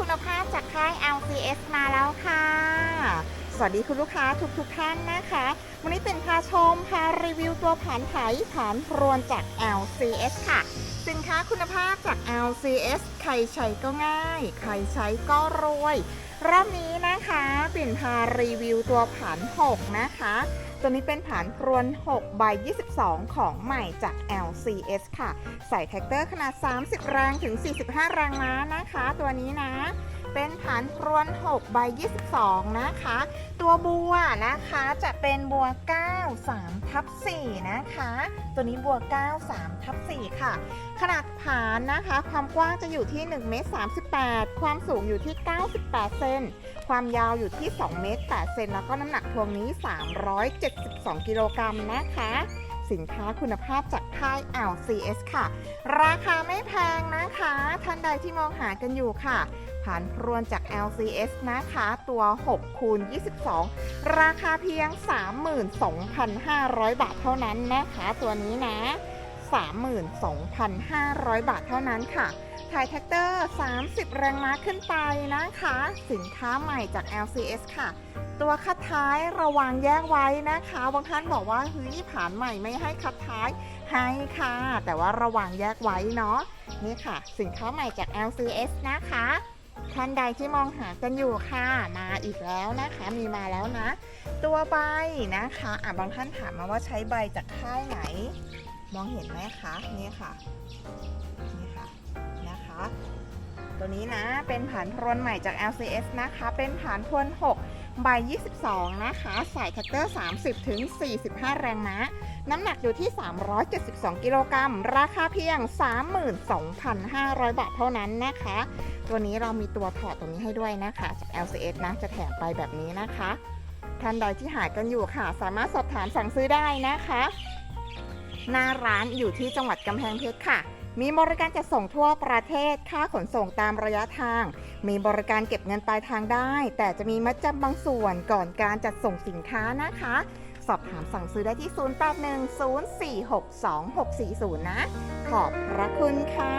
คุณภาพจากค่าย LCS มาแล้วค่ะ สวัสดีคุณลูกค้าทุกทุกท่านนะคะ วันนี้เป็นพาชมพารีวิวตัวผานไถผานพรวนจาก LCS ค่ะ สินค้าคุณภาพจาก LCS ใครใช้ก็ง่าย ใครใช้ก็รวย รอบนี้นะคะปิ่นพารีวิวตัวผาน 6 นะคะ ตัวนี้เป็นผานพรวน6ใบ22 ของใหม่จาก LCS ค่ะ ใส่แท็กเตอร์ขนาด 30 แรงถึง 45 แรงม้านะคะ ตัวนี้นะ เป็นผานพรวน 6 ใบ 22 นะคะ ตัวบัวนะคะจะเป็นบัว 93ทับ4นะคะ ตัวนี้บัว 93ทับ4ค่ะ ขนาดผานนะคะ ความกว้างจะอยู่ที่1เมตร38 ความสูงอยู่ที่ 98 เซน ความยาวอยู่ที่2เมตร8เซน แล้วก็น้ำหนักพวงนี้ 372 กิโลกรัมนะคะ สินค้าคุณภาพจากค่าย LCS ค่ะ ราคาไม่แพงนะคะ ท่านใดที่มองหากันอยู่ค่ะผ่านพรวนจาก LCS นะคะ ตัว6คูณ22 ราคาเพียง 32,500 บาทเท่านั้นนะคะ ตัวนี้นะ 32,500 บาทเท่านั้นค่ะ ถ่ายแท็กเตอร์ 30 แรงม้าขึ้นไปนะคะ สินค้าใหม่จาก LCS ค่ะ ตัวคัดท้ายระวังแยกไว้นะคะ บางท่านบอกว่าเฮ้ยผ่านใหม่ไม่ให้คัดท้ายให้ค่ะ แต่ว่าระวังแยกไว้เนาะ นี่ค่ะ สินค้าใหม่จาก LCS นะคะท่านใดที่มองหากันอยู่ค่ะ มาอีกแล้วนะคะ มีมาแล้วนะ ตัวใบนะคะอะบางท่านถามมาว่าใช้ใบจากค่ายไหน มองเห็นไหมคะนี่ค่ะนี่ค่ะนะคะ ตัวนี้นะเป็นผานพรวนใหม่จาก LCS นะคะ เป็นผานพรวน 6 ใบ 22 นะคะใส่แท็กเตอร์ 30 ถึง 45 แรงม้าน้ำหนักอยู่ที่ 372 กิโลกรัม ราคาเพียง 32,500 บาทเท่านั้นนะคะ ตัวนี้เรามีตัวถอดตรงนี้ให้ด้วยนะคะจาก LCS นะ จะแถมไปแบบนี้นะคะ ท่านใดที่หายกันอยู่ค่ะ สามารถสอบถามสั่งซื้อได้นะคะ หน้าร้านอยู่ที่จังหวัดกำแพงเพชรค่ะ มีบริการจัดส่งทั่วประเทศ ค่าขนส่งตามระยะทาง มีบริการเก็บเงินปลายทางได้ แต่จะมีมัดจำบางส่วนก่อนการจัดส่งสินค้านะคะ สอบถามสั่งซื้อได้ที่ 0810462640 นะ ขอบพระคุณค่ะ